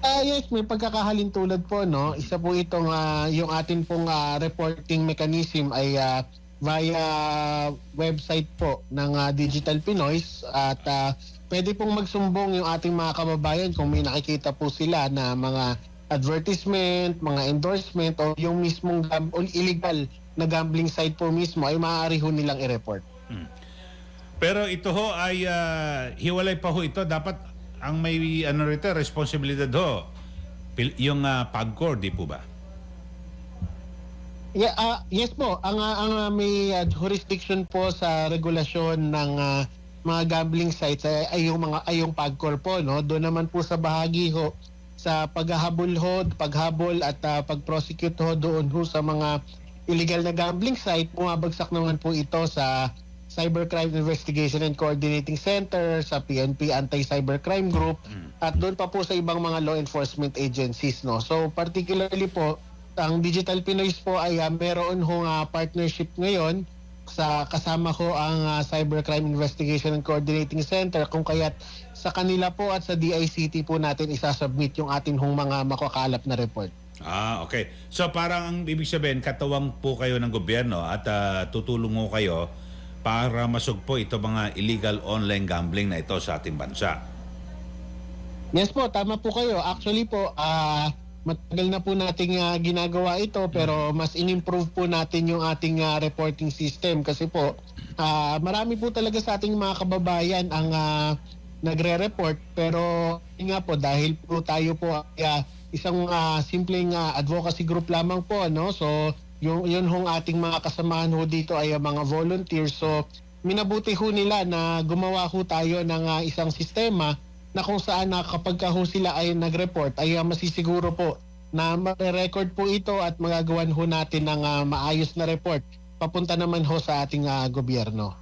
Ah, yes, may pagkakahalin tulad po, no? Isa po itong ah, yung atin pong ah, reporting mechanism ay ah, via website po ng ah, Digital Pinoys at ah, pwede pong magsumbong yung ating mga kababayan kung may nakikita po sila na mga advertisement, mga endorsement o yung mismong gam- illegal na gambling site po mismo ay maaari ho nilang i-report. Pero ito ho ay ah, hiwalay pa ho ito. Dapat ang may ano rito, responsibilidad ho. Yung uh, PAGCOR, di po ba? Yeah, ah, yes po, ang ah, ang may ah, jurisdiction po sa regulasyon ng ah, mga gambling sites ay, ay yung mga ay yung PAGCOR po, no. Doon naman po sa bahagi ho sa paghahabol ho, paghabol at ah, pag-prosecute ho doon ho sa mga illegal na gambling site, bumabagsak naman po ito sa Cybercrime Investigation and Coordinating Center, sa PNP Anti-Cybercrime Group, at doon pa po sa ibang mga law enforcement agencies. No? So particularly po, ang Digital Pinoys po ay ah, meron hong ah, partnership ngayon sa kasama ko ang ah, Cybercrime Investigation and Coordinating Center kung kaya't sa kanila po at sa DICT po natin isasubmit yung atin hong mga makakalap na report. Ah, okay. So parang ang ibig sabihin, katawang po kayo ng gobyerno at ah, tutulong mo kayo para masugpo ito mga illegal online gambling na ito sa ating bansa. Yes po, tama po kayo. Actually po, ah matagal na po nating ah, ginagawa ito pero mas in-improve po natin yung ating ah, reporting system kasi po ah, marami po talaga sa ating mga kababayan ang ah, nagre-report pero nga po dahil po tayo po ay ah, isang ah, simpleng ah, advocacy group lamang po no so yung yun hong ating mga kasamahan ho dito ay ah, mga volunteers so minabuti ho nila na gumawa ho tayo ng ah, isang sistema na kung saan na kapag ka ho sila ay nag-report ay ah, masisiguro po na ma-record po ito at magagawan ho natin ng ah, maayos na report papunta naman ho sa ating ah, gobyerno.